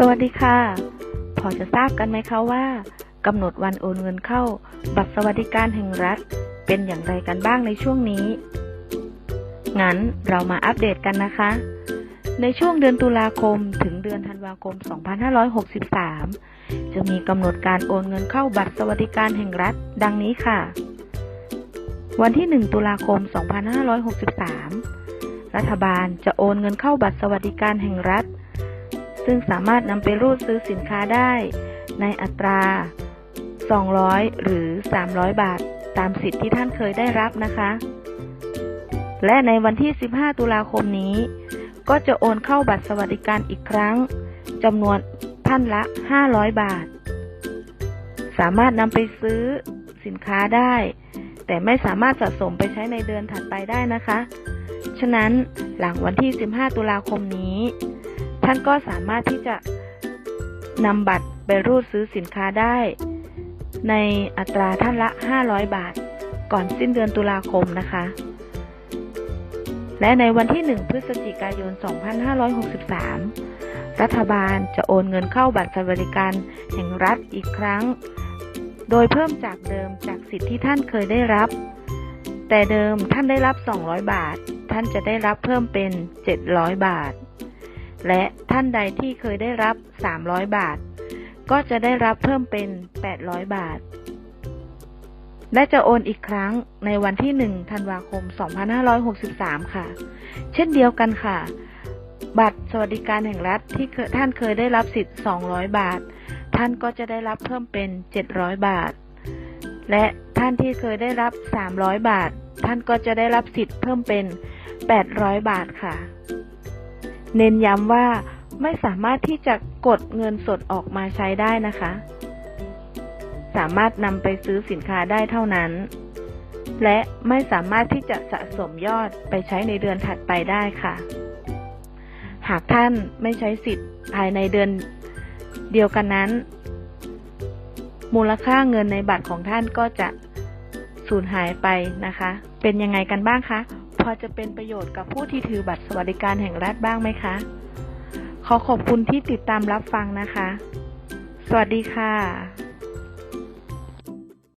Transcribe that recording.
สวัสดีค่ะ พอจะทราบกันไหมคะว่ากำหนดวันโอนเงินเข้า บัตรสวัสดิการแห่งรัฐ เป็นอย่างไรกันบ้างในช่วงนี้ งั้นเรามาอัปเดตกันนะคะ ในช่วงเดือนตุลาคมถึงเดือนธันวาคม 2563 จะมีกำหนดการโอนเงินเข้าบัตรสวัสดิการแห่งรัฐ ดังนี้ค่ะ วันที่ 1 ตุลาคม 2563 รัฐบาลจะโอนเงินเข้าบัตรสวัสดิการแห่งรัฐ ซึ่งสามารถนำไปรูดซื้อสินค้าได้ ในอัตรา 200 หรือ 300 บาท ตามสิทธิ์ที่ท่านเคยได้รับนะคะ และในวันที่ 15 ตุลาคมนี้ ก็จะโอนเข้าบัตรสวัสดิการอีกครั้งจำนวนท่านละ 500 บาท สามารถนำไปซื้อสินค้าได้ แต่ไม่สามารถสะสมไปใช้ในเดือนถัดไปได้นะคะ ฉะนั้นหลังวันที่ 15 ตุลาคมนี้ ท่านก็สามารถที่จะนำบัตรไปรูดซื้อสินค้าได้ ในอัตราท่านละ 500 บาท ก่อนสิ้นเดือนตุลาคมนะคะ และในวันที่ 1 พฤศจิกายน 2563 รัฐบาลจะโอนเงินเข้าบัตรสวัสดิการแห่งรัฐอีกครั้ง โดยเพิ่มจากเดิมจากสิทธิ์ที่ท่านเคยได้รับ แต่เดิมท่านได้รับ 200 บาท ท่านจะได้รับเพิ่มเป็น 700 บาท และท่านใดที่เคยได้รับ 300 บาท ก็จะได้รับเพิ่มเป็น 800 บาท และจะโอนอีกครั้งในวันที่ 1 ธันวาคม 2563 ค่ะ เช่นเดียวกันค่ะ บัตรสวัสดิการแห่งรัฐที่ท่านเคยได้รับสิทธิ์ 200 บาท ท่านก็จะได้รับเพิ่มเป็น 700 บาท และท่านที่เคยได้รับ 300 บาท ท่านก็จะได้รับสิทธิ์เพิ่มเป็น 800 บาทค่ะ เน้นย้ำว่าไม่สามารถที่จะกดเงินสดออกมาใช้ได้นะคะ สามารถนำไปซื้อสินค้าได้เท่านั้น และไม่สามารถที่จะสะสมยอดไปใช้ในเดือนถัดไปได้ค่ะ หากท่านไม่ใช้สิทธิ์ภายในเดือนเดียวกันนั้น มูลค่าเงินในบัตรของท่านก็จะสูญหายไปนะคะ เป็นยังไงกันบ้างคะ อจะเป็นประโยชน์กับผู้ที่ถือบัตรสวัสดิการแห่งรัฐบ้างไหมคะ ขอขอบคุณที่ติดตามรับฟังนะคะ สวัสดีค่ะ